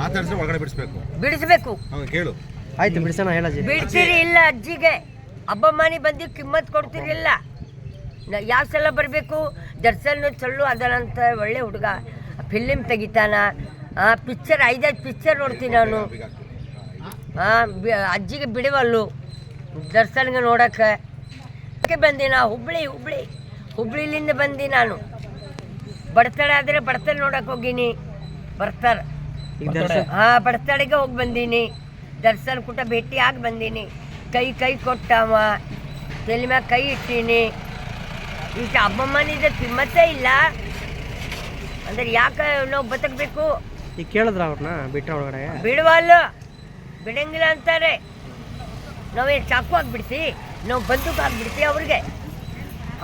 ಮಾತಾಡಿದ್ರೆ ಒಳಗಡೆ ಬಿಡಿಸ್ಬೇಕು. ಬಿಡಿಸ್ಬೇಕು. ಹಂಗೆ ಕೇಳು. ಆಯ್ತು ಬಿಡಿಸೋಣ ಹೇಳಜ್ಜಿ ಬಿಡ್ತೀರಿ ಇಲ್ಲ ಅಜ್ಜಿಗೆ. ಹಬ್ಬ ಮನೆ ಬಂದು ಕಿಮ್ಮತ್ ಕೊಡ್ತೀರಿಲ್ಲ. ಯಾವ ಸಲ ಬರಬೇಕು? ದರ್ಶನ್ ಚಲ್ಲು ಅದನಂತ ಒಳ್ಳೆ ಹುಡುಗ. ಫಿಲಿಮ್ ತೆಗಿತಾನ. ಪಿಕ್ಚರ್ ಐದೈದು ಪಿಕ್ಚರ್ ನೋಡ್ತೀನಿ ನಾನು. ಹಾಂ ಅಜ್ಜಿಗೆ ಬಿಡವಲ್ಲು. ದರ್ಶನ್ಗೆ ನೋಡೋಕ್ಕೆ. ಅದಕ್ಕೆ ಬಂದೆ ನಾ ಹುಬ್ಳಿ ಹುಬ್ಳಿ. ಹುಬ್ಳಿಲಿಂದ ಬಂದಿ ನಾನು. ಬಡತನ ಆದರೆ ಬಡತನ ನೋಡಕ್ಕೆ ಹೋಗಿನಿ. ಬರ್ತಾರೆ. ಹಾ ಬಡತಡೆಗೆ ಹೋಗಿ ಬಂದೀನಿ. ದರ್ಶನ್ ಕೂಟ ಭೇಟಿ ಆಗಿ ಬಂದೀನಿ. ಕೈ ಕೈ ಕೊಟ್ಟವ. ತಲೆ ಮ್ಯಾಗ ಕೈ ಇಟ್ಟೀನಿ. ಈಗ ಅಮ್ಮಮ್ಮನಿದ ಕಿಮ್ಮತ್ತೇ ಇಲ್ಲ. ಅಂದ್ರೆ ಯಾಕೆ ನಾವು ಬದುಕಬೇಕು ಈಗ ಕೇಳಿದ್ರ ಅವ್ರನ್ನ ಬಿಟ್ಟ ಒಳಗಡೆ? ಬಿಡುವಲ್ಲ. ಬಿಡಂಗಿಲ್ಲ ಅಂತಾರೆ. ನಾವೇನು ಚಾಕು ಹಾಕ್ಬಿಡ್ತಿ ನಾವು ಬಂದೂಕು ಹಾಕ್ಬಿಡ್ತಿ ಅವ್ರಿಗೆ.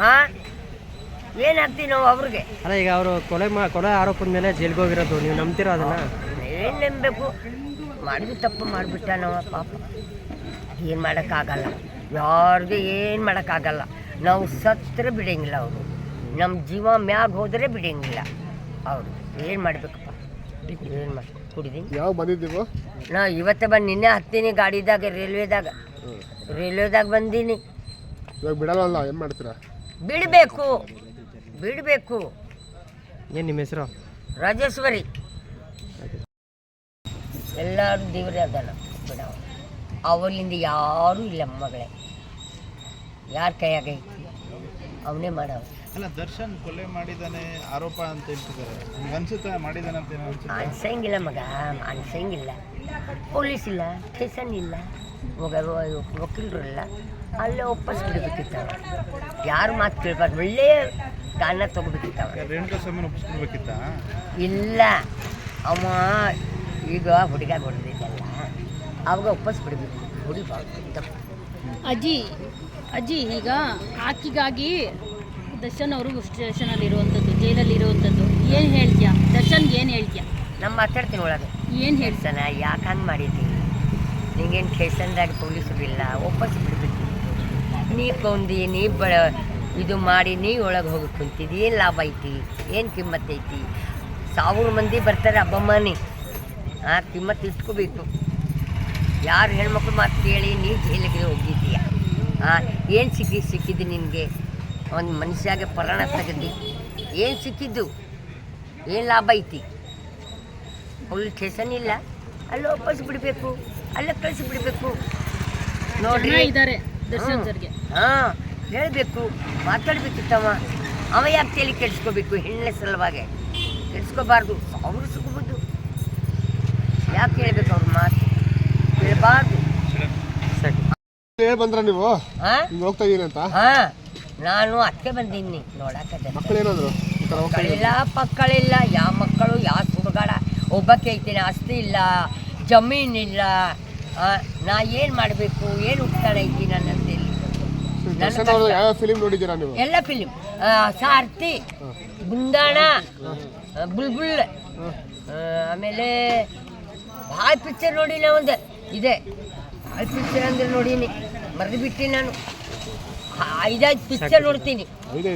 ಹಾ? ಏನು ಹಾಕ್ತೀವಿ ನಾವು ಅವ್ರಿಗೆ? ಅಲ್ಲ ಈಗ ಅವರು ಕೊಲೆ ಮಾ ಕೊಲೆ ಆರೋಪದ ಮೇಲೆ ಜೈಲ್ಗೆ ಹೋಗಿರೋದು ನೀವು ನಂಬ್ತೀರಾ ಅದನ್ನ? ಏನು ನಂಬಬೇಕು ಮಾಡಿದ್ರು ತಪ್ಪು ಮಾಡಿಬಿಟ್ಟ ನಾವು ಪಾಪ. ಏನು ಮಾಡೋಕ್ಕಾಗಲ್ಲ. ಯಾರಿಗೂ ಏನು ಮಾಡೋಕ್ಕಾಗಲ್ಲ. ನಾವು ಸತ್ತರೆ ಬಿಡೋಂಗಿಲ್ಲ ಅವರು. ನಮ್ಮ ಜೀವ ಮ್ಯಾಗ ಹೋದರೆ ಬಿಡಂಗಿಲ್ಲ. ಅವರು ಏನು ಮಾಡಬೇಕಪ್ಪ? ಏನು ಮಾಡಿ ಕುಡಿದೀನಿ ಯಾವ ಬಂದಿದ್ದೀವೋ? ನಾ ಇವತ್ತೇ ಬಂದು ನಿನ್ನೆ ಹತ್ತೀನಿ ಗಾಡಿದಾಗ ರೈಲ್ವೆದಾಗ. ರೈಲ್ವೆದಾಗ ಬಂದೀನಿ. ಇವಾಗ ಬಿಡಲ್ಲ ಏನು ಮಾಡ್ತೀರಾ? ಬಿಡಬೇಕು. ಬಿಡಬೇಕು. ಏನು ನಿಮ್ಮ ಹೆಸರು? ರಾಜೇಶ್ವರಿ. ಎಲ್ಲರೂ ದೇವರೇ ಅದಾನ ಬಿಡವ. ಅವಳಿಂದ ಯಾರೂ ಇಲ್ಲ ಮಗಳೇ. ಯಾರ ಕೈಯಾಗ ಐತಿ? ಅವನೇ ಮಾಡವ. ಅಲ್ಲ ದರ್ಶನ್ ಕೊಲೆ ಮಾಡಿದಾನೆ ಆರೋಪ ಅಂತ ಹೇಳ್ತಿದ್ದಾರೆ ಅನ್ಸುತ್ತೆ ಮಾಡಿದಾನೆ ಅಂತ ಅನ್ಸಂಗಿಲ್ಲ ಮಗ ಅನ್ಸಂಗಿಲ್ಲ. ಪೊಲೀಸ್ ಇಲ್ಲ ಸ್ಟೇಷನ್ ಇಲ್ಲ. ಮಗ ವಕೀಲರು ಇಲ್ಲ ಅಲ್ಲೇ ವಾಪಸ್ ಬಿಡಬೇಕಿತ್ತವ. ಯಾರು ಮಾತು ಕೇಳ್ಬಾರ್ದು ಒಳ್ಳೆಯ ಕಾರಣ ತೊಗೋಬೇಕಿತ್ತವ. ರೇಣುಕಾ ಇಲ್ಲ. ಅವ ಈಗ ಹುಡುಗ ಹೊಡೆದಿದ್ದಲ್ಲ ಅವಾಗ ವಾಪಸ್ ಬಿಡಬೇಕು ಹುಡುಗ ಅಜ್ಜಿ ಅಜ್ಜಿ ಈಗ ಆಕಿಗಾಗಿ ದರ್ಶನ್ ಅವರು ಸ್ಟೇಷನಲ್ಲಿ ಇರುವಂಥದ್ದು ಜೈಲಲ್ಲಿ ಇರುವಂಥದ್ದು ಏನು ಹೇಳ್ತೀಯ? ದರ್ಶನ್ಗೆ ಏನು ಹೇಳ್ತೀಯ? ನಮ್ಮ ಮಾತಾಡ್ತೀನಿ ಒಳಗೆ. ಏನು ಹೇಳ್ತಾನೆ ಯಾಕೆ ಹಂಗೆ ಮಾಡಿದ್ದೀನಿ ನಿಂಗೇನು ಸ್ಟೇಷನ್ದಾಗ ಪೊಲೀಸರು ಇಲ್ಲ ವಾಪಸ್ ಬಿಡಬೇಕು ನೀ ಕೊಂದಿ ನೀ ಬ ಇದು ಮಾಡಿ ನೀ ಒಳಗೆ ಹೋಗಿ ಕುಂತಿದ್ದು ಏನು ಲಾಭ ಐತಿ? ಏನು ಕಿಮ್ಮತ್ತೈತಿ ಸಾವಿರ ಮಂದಿ ಬರ್ತಾರೆ ಹಬ್ಬಮ್ಮನಿ ಆ ಕಿಮ್ಮತ್ತು ಇಟ್ಕೋಬೇಕು ಯಾರು ಹೆಣ್ಮಕ್ಳು ಮಾತು ಕೇಳಿ ನೀ ಜೈಲಿಗೆ ಹೋಗಿದ್ದೀಯ? ಹಾಂ ಏನು ಸಿಕ್ಕಿ ಸಿಕ್ಕಿದ್ದು ನಿನಗೆ? ಒಂದು ಮನುಷ್ಯಾಗೆ ಪ್ರಾಣ ತೆಗೆದಿ. ಏನು ಸಿಕ್ಕಿದ್ದು? ಏನು ಲಾಭ ಐತಿ? ಅವಳು ಸ್ಟೇಷನ್ ಇಲ್ಲ. ಅಲ್ಲಿ ವಾಪಸ್ ಬಿಡಬೇಕು. ಅಲ್ಲೇ ಕಳಿಸಿ ಬಿಡಬೇಕು. ನೋಡಿ ಇದ್ದಾರೆ ಹಾಂ ಹೇಳಬೇಕು. ಮಾತಾಡ್ಬೇಕಿತ್ತವ ಅವ ಯಾಕೆ ತಲೆ ಕೆಡಿಸ್ಕೋಬೇಕು ಹೆಣ್ಣಿನ ಸಲುವಾಗಿ. ಕೆಡಿಸ್ಕೋಬಾರ್ದು ಅವರು ಸಿಗ್ಬೋದು ಯಾಕೆ ಹೇಳ್ಬೇಕು ಅವ್ರ ಮಾತು? ಕೇಳಬಾರ್ದು ಬಂದ್ರ ನೀವು? ಹಾಂ ಹಿಂಗೆ ಹೋಗ್ತಾ ಇದೀನಿ ಅಂತ? ಹಾಂ ನಾನು ಅತ್ತೆ ಬಂದೀನಿ ನೋಡಕ್ಕೆ ಮಕ್ಕಳು ಏನಾದ್ರು ಈ ಥರ ಹೋಗ್ತಾ ಮಕ್ಕಳಿಲ್ಲ ಪಕ್ಕಳಿಲ್ಲ ಯಾವ ಮಕ್ಕಳು ಯಾವ ಹುಡುಗಾಡ ಒಬ್ಬಕ್ಕೆ ಐತೀನಿ ಆಸ್ತಿ ಇಲ್ಲ ಜಮೀನಿಲ್ಲ ಆ, ನಾ ಏನು ಮಾಡಬೇಕು? ಏನು ಉಪಕಾರ ಐತಿ ನನ್ನ ಅಂತೇಳಿ ನನ್ನ ದರ್ಶನ್ ಅವ್ರದ್ದು ಯಾವ ಫಿಲಿಮ್ ನೋಡಿದ್ದೀರಾ ನೀವು? ಎಲ್ಲ ಫಿಲಿಮ್ ಸಾರ್ತಿ ಗುಂಡಾಣ ಬುಲ್ಬುಲ್ ಆ, ಆಮೇಲೆ ಭಾಳ ಪಿಕ್ಚರ್ ನೋಡಿನ ಒಂದು. ಇದೆ. ಭಾಳ ಪಿಕ್ಚರ್ ಅಂದ್ರೆ ನೋಡೀನಿ. ಮರೆದು ಬಿಟ್ಟು ನಾನು ಆ, ಐದೈದು ಪಿಕ್ಚರ್ ನೋಡ್ತೀನಿ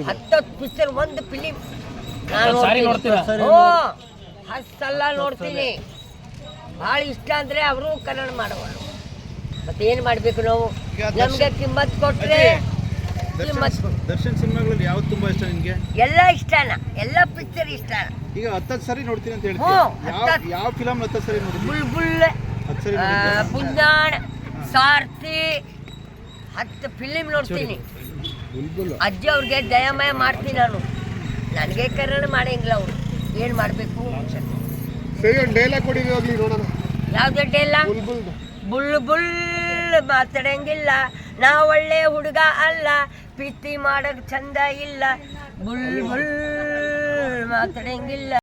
ಹತ್ತತ್ತು ಪಿಕ್ಚರ್ ಒಂದು ಫಿಲಿಮ್ ನಾನು ಓ ಹತ್ತಲ್ಲ ನೋಡ್ತೀನಿ. ಭಾಳ ಇಷ್ಟ ಅಂದರೆ ಅವರು ಕನ್ನಡ ಮಾಡುವ ಮತ್ತೇನು ಏನು ಮಾಡಬೇಕು ನಾವು? ನಮಗೆ ಕಿಮ್ಮತ್ ಕೊಟ್ಟರೆ ದರ್ಶನ್ ಸಿನಿಮಾಗಳಲ್ಲಿ ಯಾವ್ದು ತುಂಬಾ ಇಷ್ಟ ನಿಮಗೆ? ಎಲ್ಲ ಇಷ್ಟನ ಎಲ್ಲ ಪಿಕ್ಚರ್ ಇಷ್ಟನ. ಈಗ ಹತ್ತತ್ತು ಸರಿ ನೋಡ್ತೀನಿ ಅಂತ ಹೇಳ್ತೀನಿ ಯಾವ ಯಾವ ಫಿಲಮ್ ಹತ್ತತ್ತು ಸರಿ ನೋಡಿ ಬುಲ್ಬುಲ್ ಹತ್ತು ಸರಿ? ಪುಂಜಾಣ ಸಾರ್ತಿ ಹತ್ತು ಫಿಲಿಮ್ ನೋಡ್ತೀನಿ. ಅಜ್ಜಿ ಅವ್ರಿಗೆ ದಯಾಮಯ ಮಾಡ್ತೀನಿ ನಾನು. ನನಗೆ ಕರಣ ಮಾಡಂಗಿಲ್ಲ ಅವರು. ಏನು ಮಾಡಬೇಕು? ಸರಿ ಒಂದು ಡೈಲಾಗ್ ಕೊಡಿರಿ ಹೋಗ್ಲಿ ನೋಡೋಣ. ಯಾವುದೇ ಇಲ್ಲ ಬುಲ್ಬುಲ್ ಬುಲ್ ಬುಲ್ ಮಾತಾಡಂಗಿಲ್ಲ. ನಾ ಒಳ್ಳೆ ಹುಡುಗ ಅಲ್ಲ ಪಿತ್ತಿ ಮಾಡಕ್ ಚಂದ ಇಲ್ಲ. ಬುಲ್ ಬುಲ್ ಮಾತಾಡಂಗಿಲ್ಲ.